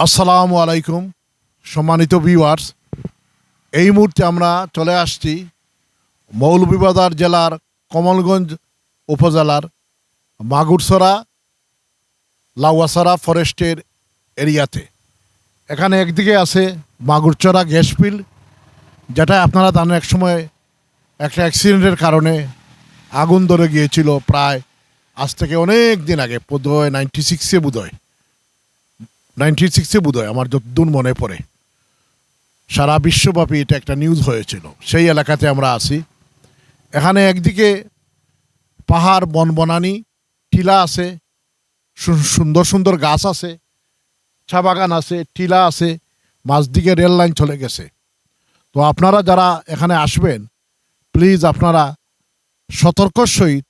আসসালামু আলাইকুম, সম্মানিত ভিউয়ার্স এই মুহূর্তে আমরা চলে আসছি মৌলভীবাজার জেলার কমলগঞ্জ উপজেলার মাগুরসরা লাউয়াসরা ফরেস্টের এরিয়াতে। এখানে একদিকে আছে মাগুরচরা গ্যাস ফিল্ড যেটা আপনারা জানেন এক সময় একটা অ্যাক্সিডেন্টের কারণে আগুন ধরে গিয়েছিল প্রায় আজ থেকে অনেক দিন আগে বোধ হয় নাইনটি সিক্সে বোধ হয় নাইনটিন সিক্সে বোধ হয় আমার যতদূর মনে পড়ে। সারা বিশ্বব্যাপী এটা একটা নিউজ হয়েছিল। সেই এলাকাতে আমরা আছি। এখানে একদিকে পাহাড়, বনবনানি, টিলা আছে সুন্দর সুন্দর গাছ আছে, চা বাগান আছে, টিলা আছে, মাঝদিকে রেল লাইন চলে গেছে। তো আপনারা যারা এখানে আসবেন প্লিজ আপনারা সতর্কর সহিত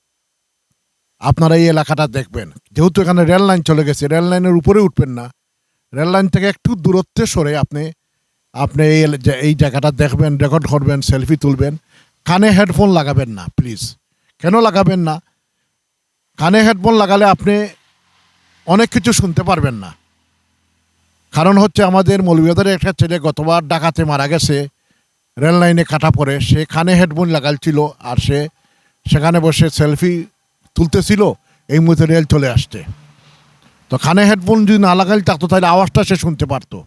আপনারা এই এলাকাটা দেখবেন। যেহেতু এখানে রেল লাইন চলে গেছে, রেল লাইনের উপরে উঠবেন না রেল লাইন থেকে একটু দূরত্বে সরে আপনি আপনি এই এই জায়গাটা দেখবেন রেকর্ড করবেন সেলফি তুলবেন, কানে হেডফোন লাগাবেন না প্লিজ কেন লাগাবেন না? কানে হেডফোন লাগালে আপনি অনেক কিছু শুনতে পারবেন না। কারণ হচ্ছে আমাদের মৌলভীবাজারের একটা ছেলে গতবার ডাকাতে মারা গেছে, রেল লাইনে কাটা পড়ে, সে কানে হেডফোন লাগাইছিল আর সে সেখানে বসে সেলফি তুলতেছিল, এই মুহূর্তে রেল চলে আসছে। তো কানে হেডফোন যদি না লাগাইল থাকতো তাহলে আওয়াজটা সে শুনতে পারতো।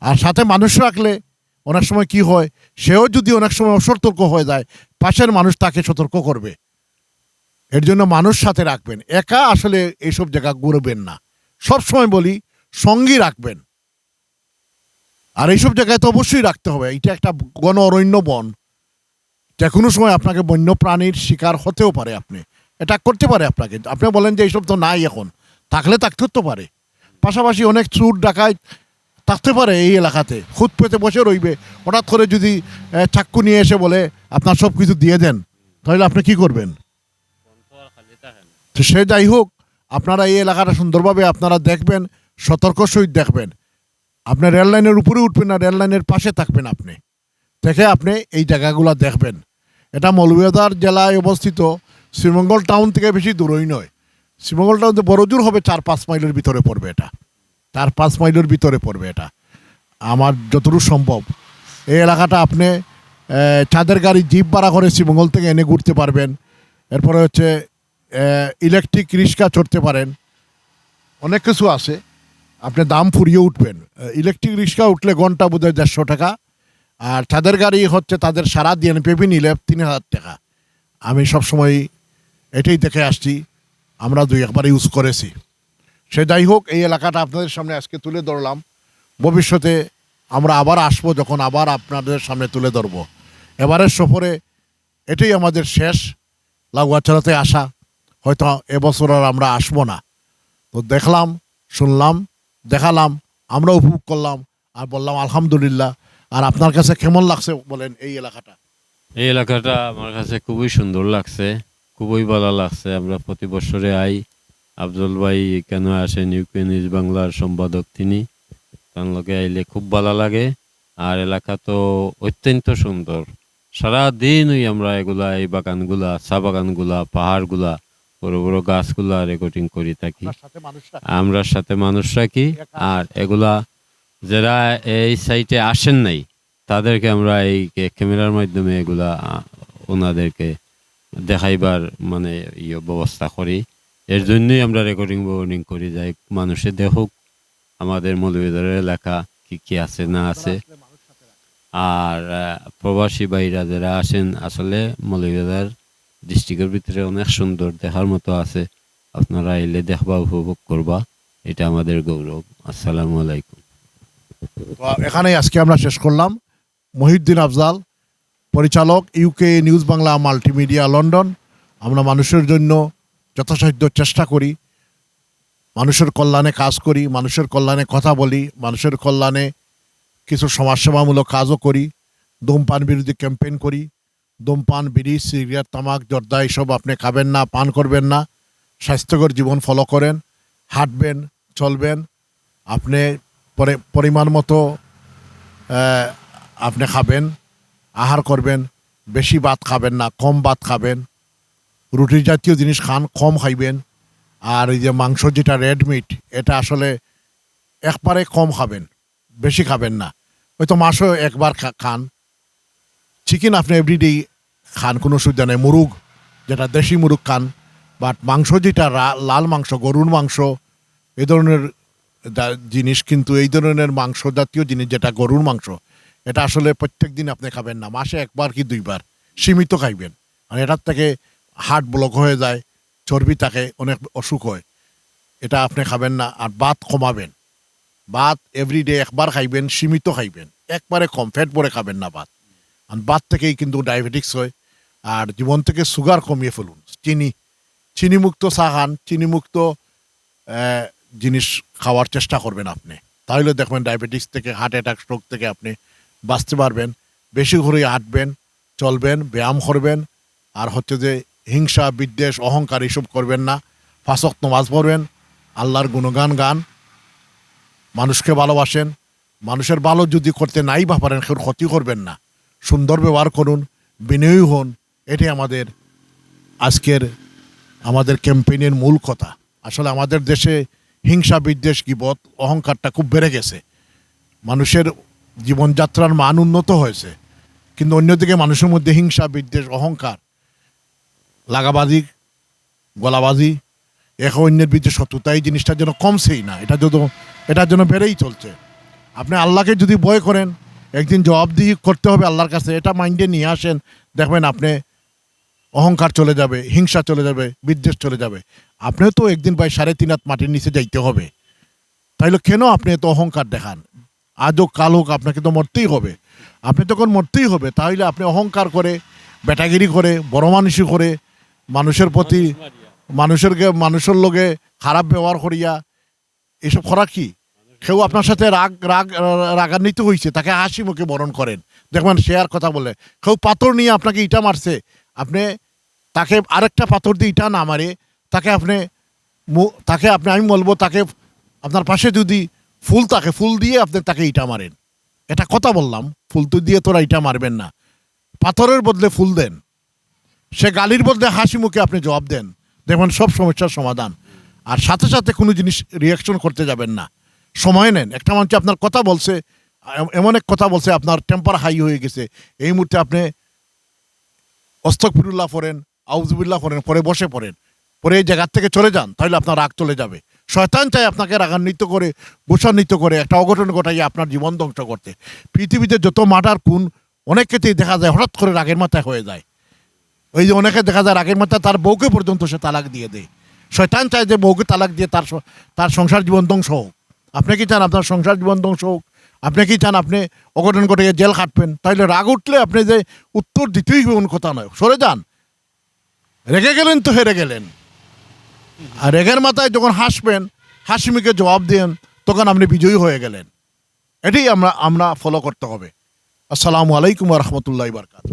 আর সাথে মানুষ রাখলে অনেক সময় কি হয়, সেও যদি অনেক সময় অসতর্ক হয়ে যায়, পাশের মানুষ তাকে সতর্ক করবে। এর জন্য মানুষ সাথে রাখবেন। একা আসলে এইসব জায়গা ঘুরবেন না। সব সময় বলি, সঙ্গী রাখবেন। আর এইসব জায়গায় তো অবশ্যই রাখতে হবে। এটা একটা গণ অরণ্য বন। যে কোনো সময় আপনাকে বন্য প্রাণীর শিকার হতেও পারে আপনি। এটা করতে পারে আপনাকে। আপনি বলেন যে এইসব তো নাই এখন। থাকলে থাকতে তো পারে। পাশাপাশি অনেক চুর ডাকায় থাকতে পারে এই এলাকাতে। খুদ পেতে বসে রইবে। হঠাৎ করে যদি চাক্কু নিয়ে এসে বলে, আপনার সব কিছু দিয়ে দেন, তাহলে আপনি কি করবেন? তো সে যাই হোক, আপনারা এই এলাকাটা সুন্দরভাবে আপনারা দেখবেন, সতর্ক সহিত দেখবেন। আপনার রেললাইনের উপরে উঠবেন না রেললাইনের পাশে থাকবেন আপনি। থেকে আপনি এই জায়গাগুলো দেখবেন। এটা মৌলভীবাজার জেলায় অবস্থিত, শ্রীমঙ্গল টাউন থেকে বেশি দূরই নয়। শ্রীমঙ্গল হচ্ছে তো বড় জোর হবে, চার পাঁচ মাইলের ভিতরে পড়বে এটা। চার পাঁচ মাইলের ভিতরে পড়বে এটা। আমার যতটুকু সম্ভব। এই এলাকাটা আপনি চাঁদের গাড়ি জিপ ভাড়া করে শ্রীমঙ্গল থেকে এনে ঘুরতে পারবেন। এরপরে হচ্ছে ইলেকট্রিক রিক্সা চড়তে পারেন। অনেক কিছু আছে। আপনি দাম ফুরিয়ে উঠবেন। ইলেকট্রিক রিক্সা উঠলে ঘণ্টা বোধহয় দেড়শো টাকা। আর চাঁদের গাড়ি হচ্ছে তাদের সারা দিন পেপি নিলে তিন হাজার টাকা। আমি সবসময় এটাই দেখে আসছি। আমরা দুই একবার ইউজ করেছি। সে যাই হোক, এই এলাকাটা আপনাদের সামনে আজকে তুলে ধরলাম। ভবিষ্যতে আমরা আবার আসব যখন আবার আপনাদের সামনে তুলে ধরবো। এবারের সফরে এটাই আমাদের শেষ, লাগুয়াছড়াতে আসা। হয়তো এবছর আর আমরা আসব না। তো দেখলাম, শুনলাম, দেখালাম, আমরা উপভোগ করলাম আর বললাম, আলহামদুলিল্লাহ। আর আপনার কাছে কেমন লাগছে বলেন এই এলাকাটা? এই এলাকাটা আমার কাছে খুবই সুন্দর লাগছে। খুবই ভালো লাগছে। আমরা প্রতি বছরে আই। আফজল ভাই কেন আসেন? ইউকে নিউজ বাংলার সম্পাদক তিনি। তার লগে আইলে খুব ভালো লাগে। আর এলাকা তো অত্যন্ত সুন্দর। সারা দিনই আমরা এগুলা এই বাগানগুলা চা বাগানগুলা পাহাড়গুলা বড় বড় গাছগুলা রেকর্ডিং করে থাকি। আমরা সাথে মানুষ রাখি। আর এগুলা যারা এই সাইটে আসেন নাই তাদেরকে আমরা এই ক্যামেরার মাধ্যমে এগুলা ওনাদেরকে দেখাইবার মানে ইয়ে ব্যবস্থা করি। এর জন্যই আমরা রেকর্ডিং বোর্ডিং করি যাই মানুষে দেখুক আমাদের মৌলভীবাজারের এলাকা কি কি আছে, না আছে। আর প্রবাসী ভাইরা যারা আসেন, আসলে মৌলভীবাজার ডিস্ট্রিক্টের ভিতরে অনেক সুন্দর দেখার মতো আছে। আপনারা এলে দেখবা, উপভোগ করবা। এটা আমাদের গৌরব। আসসালামু আলাইকুম। এখানেই আজকে আমরা শেষ করলাম। মহিউদ্দিন আফজাল পরিচালক UK news Bangla multimedia London আমরা মানুষের জন্য যথাসাধ্য চেষ্টা করি। মানুষের কল্যাণে কাজ করি, মানুষের কল্যাণে কথা বলি, মানুষের কল্যাণে কিছু সমাজসেবামূলক কাজও করি, ধূমপান বিরোধী ক্যাম্পেইন করি, ধূমপান, বিড়ি, সিগারেট, তামাক, জর্দা এইসব আপনি খাবেন না, পান করবেন না, স্বাস্থ্যকর জীবন ফলো করেন, হাঁটবেন, চলবেন, আপনি পরে পরিমাণ মতো আপনি খাবেন আহার করবেন, বেশি ভাত খাবেন না, কম ভাত খাবেন রুটি জাতীয় জিনিস খান, কম খাইবেন, আর এই যে মাংস যেটা রেড মিট এটা আসলে একবারে কম খাবেন, বেশি খাবেন না। হয়তো মাসও একবার খান। চিকেন আপনি এভরিডে খান, কোনো অসুবিধা নেই। মুরুগ, যেটা দেশি মুরুগ খান বাট মাংস যেটা লাল মাংস, গরুর মাংস এই ধরনের জিনিস কিন্তু এই ধরনের মাংস জাতীয় জিনিস যেটা গরুর মাংস এটা আসলে প্রত্যেক দিন আপনি খাবেন না, মাসে একবার কি দুইবার, সীমিত খাইবেন। আর এটার থেকে হার্ট ব্লক হয়ে যায়, চর্বি থাকে, অনেক অসুখ হয়। এটা আপনি খাবেন না, আর ভাত কমাবেন। ভাত এভরিডে একবার খাইবেন, সীমিত খাইবেন। একবারে কম ফ্যাট পরে খাবেন না ভাত। আর ভাত থেকেই কিন্তু ডায়াবেটিক্স হয়, আর জীবন থেকে সুগার কমিয়ে ফেলুন। চিনি, চিনিমুক্ত চা খান, চিনিমুক্ত জিনিস খাওয়ার চেষ্টা করবেন আপনি। তাহলে দেখবেন ডায়াবেটিস থেকে হার্ট অ্যাটাক স্ট্রোক থেকে আপনি বাঁচতে পারবেন, বেশি করে হাঁটবেন, চলবেন, ব্যায়াম করবেন, আর হচ্ছে যে হিংসা, বিদ্বেষ, অহংকার এইসব করবেন না। ফাঁসক নমাজ পড়বেন, আল্লাহর গুণগান গান, মানুষকে ভালোবাসেন, মানুষের ভালো যদি করতে নাই বা পারেন, কেউ ক্ষতি করবেন না। সুন্দর ব্যবহার করুন, বিনয়ী হন, এটাই আমাদের আজকের, আমাদের ক্যাম্পেইনের মূল কথা। আসলে আমাদের দেশে হিংসা, বিদ্বেষ, গিবত, অহংকারটা খুব বেড়ে গেছে। মানুষের জীবনযাত্রার মান উন্নত হয়েছে, কিন্তু অন্যদিকে মানুষের মধ্যে হিংসা, বিদ্বেষ, অহংকার, লাগাবাজি, গলাবাজি, এক অন্যের বিরুদ্ধে শত্রুতা, এই জিনিসটা যেন কমছেই না, এটা যদি এটার জন্য বেড়েই চলছে। আপনি আল্লাহকে যদি বয় করেন, একদিন জবাবদিহি করতে হবে আল্লাহর কাছে, এটা মাইন্ডে নিয়ে আসেন, দেখবেন আপনি অহংকার চলে যাবে, হিংসা চলে যাবে, বিদ্বেষ চলে যাবে। আপনিও তো একদিন ভাই সাড়ে তিন হাত মাটির নিচে যাইতে হবে। তাইলে কেন আপনি এত অহংকার দেখান? আজ হোক কাল হোক আপনাকে তো মরতেই হবে। আপনি তখন মরতেই হবে, তাহলে আপনি অহংকার করে বেটাগিরি করে, বড় মানুষই করে, মানুষের প্রতি মানুষের মানুষের লোকে খারাপ ব্যবহার করিয়া, এসব করা কি? কেউ আপনার সাথে রাগ রাগ, রাগান্বিত হয়েছে তাকে হাসি মুখে বরণ করেন। দেখবেন সে আর কথা বলে। কেউ পাথর নিয়ে আপনাকে ইটা মারছে, আপনি তাকে আরেকটা পাথর দিয়ে ইটা না মারে, তাকে আপনি তাকে আপনি, আমি বলব তাকে আপনার পাশে যদি ফুল তাকে ফুল দিয়ে আপনি তাকে ইটা মারেন। এটা কথা বললাম, ফুল তো দিয়ে তোরা ইটা মারবেন না। পাথরের বদলে ফুল দেন। সে গালির বদলে হাসি মুখে আপনি জবাব দেন। দেখবেন সব সমস্যার সমাধান। আর সাথে সাথে কোনো জিনিস রিয়াকশন করতে যাবেন না। সময় নেন। একটা মানুষ আপনার কথা বলছে, এম- এমন এক কথা বলছে, আপনার টেম্পার হাই হয়ে গেছে। এই মুহূর্তে আপনি অস্তকফিরুল্লাহ পড়েন আউজুবিল্লাহ পড়েন, পরে বসে পড়েন। পরে এই জায়গার থেকে চলে যান, তাহলে আপনার রাগ চলে যাবে। শয়তান চাই আপনাকে রাগান্বিত করে গোসান্বিত করে, একটা অঘটন ঘটাইয়ে আপনার জীবন ধ্বংস করতে। পৃথিবীতে যত মাটার খুন, অনেক ক্ষেত্রেই দেখা যায় হঠাৎ করে রাগের মাথায় হয়ে যায়। ওই যে অনেকে দেখা যায় রাগের মাথায় তার বউকে পর্যন্ত সে তালাক দিয়ে দেয়। শয়তান চায় যে বউকে তালাক দিয়ে তার তার সংসার জীবন ধ্বংস হোক। আপনি কি চান আপনার সংসার জীবন ধ্বংস হোক? আপনি কি চান আপনি অঘটন ঘটে জেল খাটবেন? তাইলে রাগ উঠলে আপনি যে উত্তর দিতেই কোনো কথা নয়। সরে যান। রেগে গেলেন তো হেরে গেলেন। আর রেগের মাথায় যখন হাসবেন হাসিমিকে জবাব দেন তখন আপনি বিজয়ী হয়ে গেলেন। এটাই আমরা আমরা ফলো করতে হবে। আসসালামু আলাইকুম রহমতুল্লাহ বারকাত